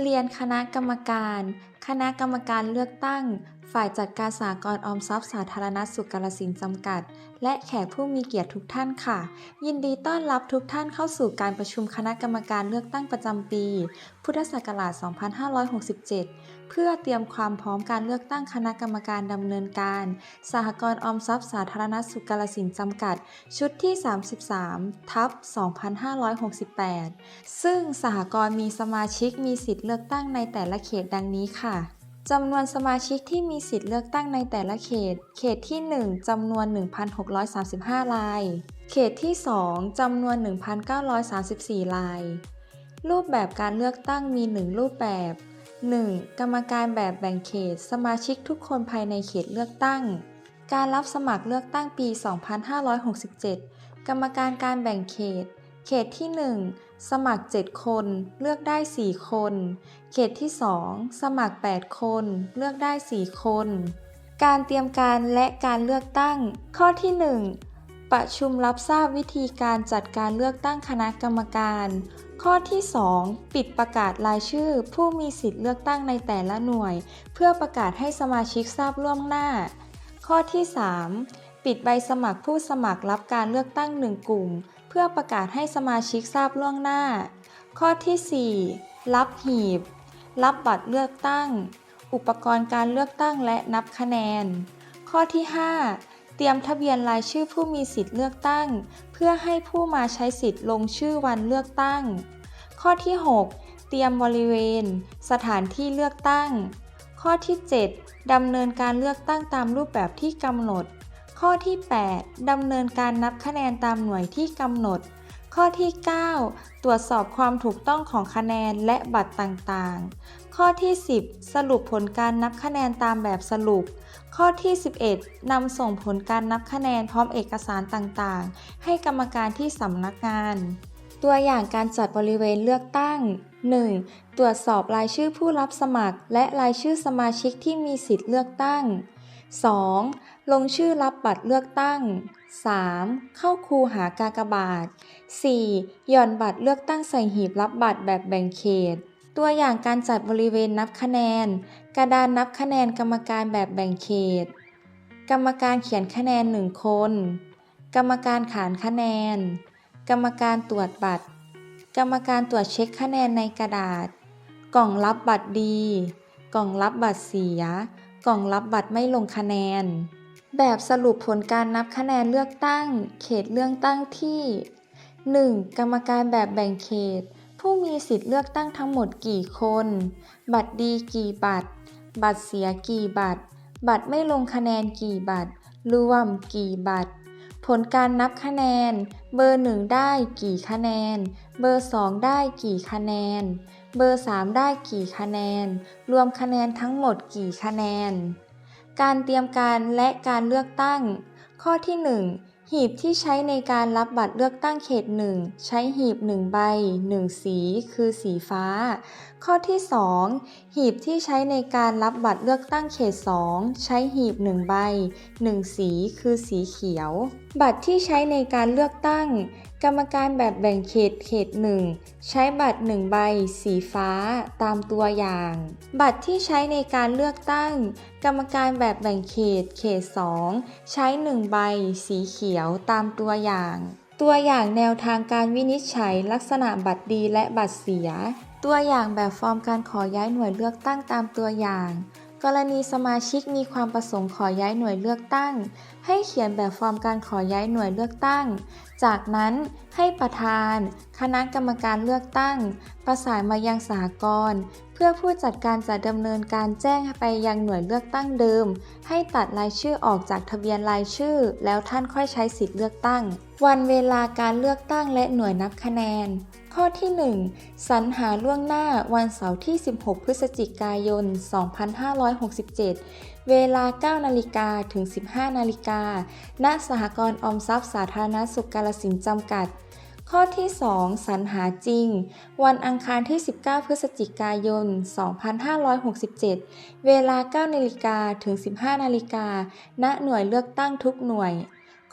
เรียนคณะกรรมการ คณะกรรมการเลือกตั้ง ฝ่ายจัดการสหกรณออมทรัพย์สาธารณสุขกาฬสินจำกัด และแขกผู้มีเกียรติทุกท่านค่ะ ยินดีต้อนรับทุกท่านเข้าสู่การประชุมคณะกรรมการเลือกตั้งประจำปี พุทธศักราช 2567 เพื่อเตรียมความพร้อมการเลือกตั้งคณะกรรมการดำเนินการสหกรณ์ออมทรัพย์สาธารณสุขกาฬสินจำกัด ชุดที่ 33 ทับ 2568 ซึ่งสหกรณ์มีสมาชิกมีสิทธิ์เลือกตั้งในแต่ละเขตดังนี้ค่ะ จำนวนสมาชิกที่มีสิทธิ์เลือกตั้งในแต่ละเขต เขตที่ 1 จำนวน 1,635 ราย เขตที่ 2 จำนวน 1,934 ราย รูปแบบการเลือกตั้งมี 1 รูปแบบ 1. กรรมการแบบแบ่งเขต สมาชิกทุกคนภายในเขตเลือกตั้ง การรับสมัครเลือกตั้งปี 2567 กรรมการการแบ่งเขต เขตที่ 1 สมัคร 7 คน เลือกได้ 4 คน เขตที่ 2 สมัคร 8 คน เลือกได้ 4 คน การเตรียมการและการเลือกตั้ง ข้อที่ 1 ประชุมรับทราบวิธีการจัดการเลือกตั้งคณะกรรมการ ข้อที่ 2 ปิดประกาศรายชื่อ ผู้มีสิทธิ์เลือกตั้งในแต่ละหน่วย เพื่อประกาศให้สมาชิกทราบล่วงหน้า ข้อที่ 3 ปิดใบสมัครผู้สมัครรับการเลือกตั้งหนึ่งกลุ่ม เพื่อประกาศให้สมาชิกทราบล่วงหน้า ข้อที่ 4 รับหีบ รับบัตรเลือกตั้ง อุปกรณ์การเลือกตั้งและนับคะแนน ข้อที่ 5 เตรียมทะเบียนรายชื่อผู้มีสิทธิ์เลือกตั้ง เพื่อให้ผู้มาใช้สิทธิ์ลงชื่อวันเลือกตั้ง ข้อที่ 6 เตรียมบริเวณ สถานที่เลือกตั้ง ข้อที่ 7ดำเนินการเลือกตั้งตามรูปแบบที่กำหนด ข้อที่ 8 ดำเนินการนับคะแนนตามหน่วยที่กำหนด ข้อที่ 9 ตรวจสอบความถูกต้องของคะแนนและบัตรต่างๆ ข้อที่ 10 สรุปผลการนับคะแนนตามแบบสรุป ข้อที่ 11 นำส่งผลการนับคะแนนพร้อมเอกสารต่างๆ ให้กรรมการที่สำนักงาน ตัวอย่างการจัดบริเวณเลือกตั้ง 1. ตรวจสอบรายชื่อผู้รับสมัคร และรายชื่อสมาชิกที่มีสิทธิ์เลือกตั้ง 2. ลงชื่อรับบัตรเลือกตั้ง 3. เข้าคูหากากบาท 4. หย่อนบัตรเลือกตั้งใส่หีบรับบัตรแบบแบ่งเขต ตัวอย่างการจัดบริเวณนับคะแนน กระดานนับคะแนนกรรมการแบบแบ่งเขต กรรมการเขียนคะแนน1คน กรรมการขานคะแนน กรรมการตรวจบัตร กรรมการตรวจเช็คคะแนนในกระดาษ กล่องรับบัตรดี กล่องรับบัตรเสีย กล่องรับบัตรไม่ลงคะแนน แบบสรุปผลการนับคะแนนเลือกตั้ง เขตเลือกตั้งที่ 1. กรรมการแบบแบ่งเขต ผู้มีสิทธิ์เลือกตั้งทั้งหมดกี่คน บัตรดีกี่บัตร บัตรเสียกี่บัตร บัตรไม่ลงคะแนนกี่บัตร รวมกี่บัตร ผลการนับคะแนน เบอร์ 1 ได้กี่คะแนน เบอร์ 2 ได้กี่คะแนน เบอร์ 3 ได้กี่คะแนน รวมคะแนนทั้งหมดกี่คะแนน การเตรียมการและการเลือกตั้ง ข้อที่ 1 หีบที่ใช้ในการรับบัตรเลือกตั้งเขต 1 ใช้หีบ 1 ใบ 1 สี คือสีฟ้า ข้อที่ 2 หีบที่ใช้ในการรับบัตรเลือกตั้งเขต 2 ใช้หีบ 1 ใบ 1 สี คือสีเขียว บัตรที่ใช้ในการเลือกตั้ง กรรมการแบบแบ่งเขตเขต1ใช้บัตร1ใบ สีฟ้าตามตัวอย่าง บัตรที่ใช้ในการเลือกตั้ง กรรมการแบบแบ่งเขตเขต2ใช้1ใบ สีเขียวตามตัวอย่าง ตัวอย่างแนวทางการวินิจฉัยลักษณะบัตรดีและบัตรเสีย ตัวอย่างแบบฟอร์มการขอย้ายหน่วยเลือกตั้งตามตัวอย่าง กรณีสมาชิกมีความประสงค์ขอย้ายหน่วยเลือกตั้ง ให้เขียนแบบฟอร์มการขอย้ายหน่วยเลือกตั้ง จากนั้นให้ประธาน คณะกรรมการเลือกตั้ง ประสานมายังสหกรณ์ พื่อผู้จัดการจะดำเนินการแจ้งไปยังหน่วยเลือกตั้งเดิม ให้ตัดรายชื่อออกจากทะเบียนรายชื่อ แล้วท่านค่อยใช้สิทธิ์เลือกตั้ง วันเวลาการเลือกตั้งและหน่วยนับคะแนน ข้อที่ 1 สรรหาล่วงหน้าวันเสาร์ที่ 16 พฤศจิกายน 2567 เวลา 9 นาฬิกาถึง 15 นาฬิกาณสหกรณ์ออมทรัพย์สาธารณสุขกาฬสินจำกัด ข้อที่ 2 สรรหาจริง วันอังคารที่ 19 พฤศจิกายน 2567 เวลา 9นาฬิกาถึง 15นาฬิกาณหน่วยเลือกตั้งทุกหน่วย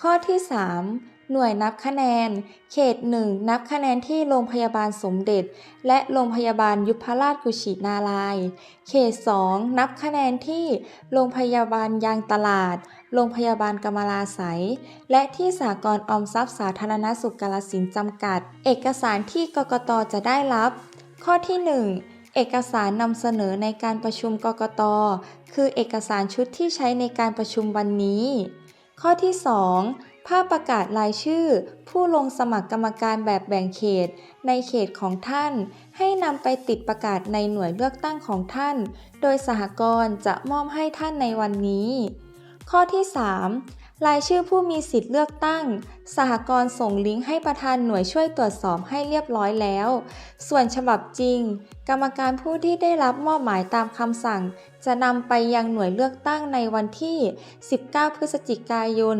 ข้อที่ 3 หน่วยนับคะแนน เขต 1 นับคะแนนที่โรงพยาบาลสมเด็จ และโรงพยาบาลยุพราชกุชินาราย เขต 2 นับคะแนนที่โรงพยาบาลยางตลาด โรงพยาบาลกำมลาไสยและที่สากลออมทรัพย์สาธารณสุขกาลสินจำกัด เอกสารที่กกตจะได้รับ ข้อที่ 1เอกสารนำเสนอในการประชุมกกต คือเอกสารชุดที่ใช้ในการประชุมวันนี้ ข้อที่ 2 ภาพประกาศรายชื่อ ผู้ลงสมัครกรรมการแบบแบ่งเขต ในเขตของท่าน ให้นำไปติดประกาศในหน่วยเลือกตั้งของท่าน โดยสหกรณ์จะมอบให้ท่านในวันนี้ ข้อที่ 3 รายชื่อผู้มีสิทธิ์เลือกตั้ง สหกรณ์ส่งลิงก์ให้ประธานหน่วยช่วยตรวจสอบให้เรียบร้อยแล้ว ส่วนฉบับจริง กรรมการผู้ที่ได้รับมอบหมายตามคำสั่ง จะนำไปยังหน่วยเลือกตั้งในวันที่ 19 พฤศจิกายน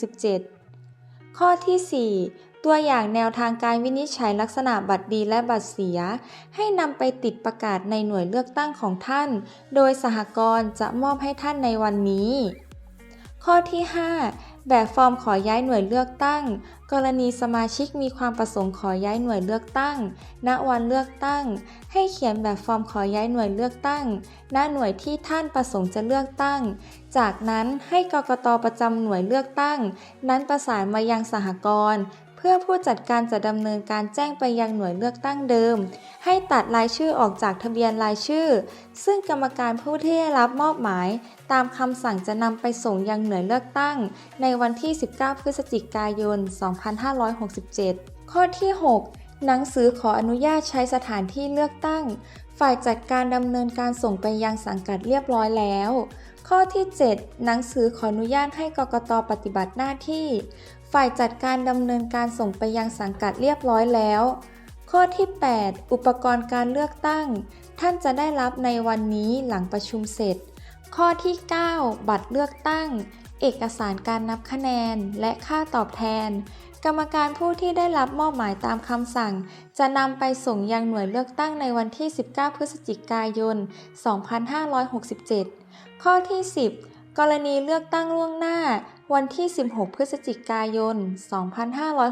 2567 ข้อที่ 4 ตัวอย่างแนวทางการวินิจฉัยลักษณะบัตรดีและบัตรเสีย ให้นำไปติดประกาศในหน่วยเลือกตั้งของท่าน โดยสหกรณ์จะมอบให้ท่านในวันนี้ ข้อที่ 5 แบบฟอร์มขอย้ายหน่วยเลือกตั้ง กรณีสมาชิกมีความประสงค์ขอย้ายหน่วยเลือกตั้ง ณวันเลือกตั้ง ให้เขียนแบบฟอร์มขอย้ายหน่วยเลือกตั้ง ณหน่วยที่ท่านประสงค์จะเลือกตั้งจากนั้นให้กกตประจำหน่วยเลือกตั้ง นั้นประสานมายังสหกรณ์ พื่อผู้จัดการจะดำเนินการแจ้งไปยังหน่วยเลือกตั้งเดิม ให้ตัดรายชื่อออกจากทะเบียนรายชื่อ ซึ่งกรรมการผู้ที่ได้รับมอบหมาย ตามคำสั่งจะนำไปส่งยังหน่วยเลือกตั้ง ในวันที่ 19 พฤศจิกายน 2567 ข้อที่ 6 หนังสือขออนุญาตใช้สถานที่เลือกตั้ง ฝ่ายจัดการดำเนินการส่งไปยังสังกัดเรียบร้อยแล้วข้อที่ 7 หนังสือขออนุญาตให้กกตปฏิบัติหน้าที่ ฝ่ายจัดการดำเนินการส่งไปยังสังกัดเรียบร้อยแล้ว ข้อที่ 8 อุปกรณ์การเลือกตั้ง ท่านจะได้รับในวันนี้หลังประชุมเสร็จ ข้อที่ 9 บัตรเลือกตั้ง เอกสารการนับคะแนนและค่าตอบแทน กรรมการผู้ที่ได้รับมอบหมายตามคำสั่ง จะนำไปส่งยังหน่วยเลือกตั้งในวันที่ 19 พฤศจิกายน 2567 ข้อที่ 10 กรณีเลือกตั้งล่วงหน้า วันที่ 16 พฤศจิกายน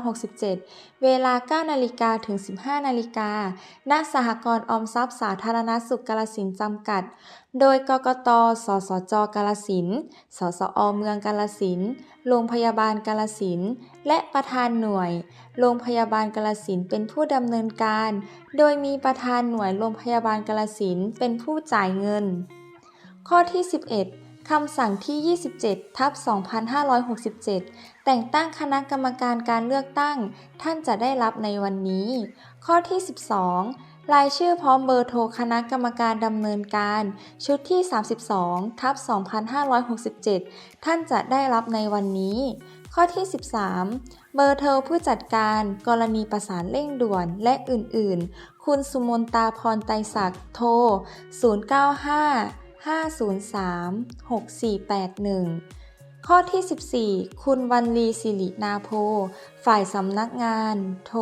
2567 เวลา 9 นาฬิกาถึง 15 นาฬิกา ณ สหกรณ์ออมทรัพย์สาธารณสุขกาลสินจำกัด โดยกกต สสจ กาลสิน สสอเมืองกาลสิน โรงพยาบาลกาลสิน และประธานหน่วย โรงพยาบาลกาลสินเป็นผู้ดำเนินการ โดยมีประธานหน่วยโรงพยาบาลกาลสินเป็นผู้จ่ายเงิน ข้อที่ 11 คำสั่งที่ 27 ทับ 2567 แต่งตั้งคณะกรรมการการเลือกตั้ง ท่านจะได้รับในวันนี้ ข้อที่ 12 รายชื่อพร้อมเบอร์โทรคณะกรรมการดำเนินการ ชุดที่ 32 ทับ 2567 ท่านจะได้รับในวันนี้ ข้อที่ 13 เบอร์โทรผู้จัดการ กรณีประสานเร่งด่วนและอื่นๆ คุณสุมนตาพรไตรศักดิ์โทร095 503 6481 ข้อที่ 14 คุณวันลีสิรินาโพ ฝ่ายสำนักงาน โทร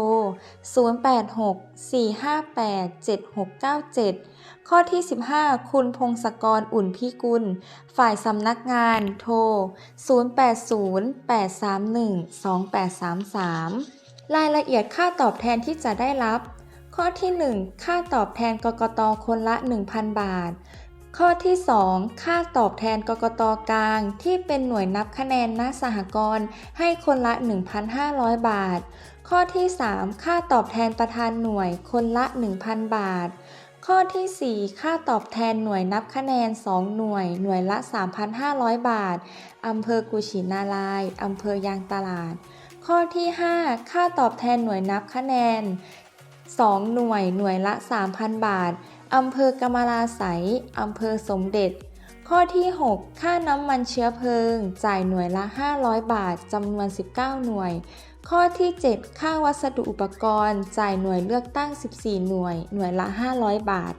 086 458 7697 ข้อที่ 15 คุณพงศกรอุ่นพิกุล ฝ่ายสำนักงาน โทร 080 831 2833 รายละเอียดค่าตอบแทนที่จะได้รับข้อที่ 1 ค่าตอบแทนกกตคนละ 1,000 บาท ข้อที่ 2 ค่าตอบแทนกกตกลาง ที่เป็นหน่วยนับคะแนนณสหกรณ์ให้คนละ 1,500 บาท ข้อที่ 3 ค่าตอบแทนประธานหน่วยคนละ 1,000 บาท ข้อที่ 4 ค่าตอบแทนหน่วยนับคะแนน 2 หน่วย หน่วยละ 3,500 บาท อำเภอกุชินาราย อำเภอยางตลาด ข้อที่ 5 ค่าตอบแทนหน่วยนับคะแนน 2 หน่วย หน่วยละ 3,000 บาท อำเภอกำมะลาไสยอำเภอสมเด็จ ข้อที่ 6 ค่าน้ำมันเชื้อเพลิง จ่ายหน่วยละ 500 บาทจำนวน 19 หน่วย ข้อที่ 7 ค่าวัสดุอุปกรณ์ จ่ายหน่วยเลือกตั้ง 14 หน่วย หน่วยละ 500 บาท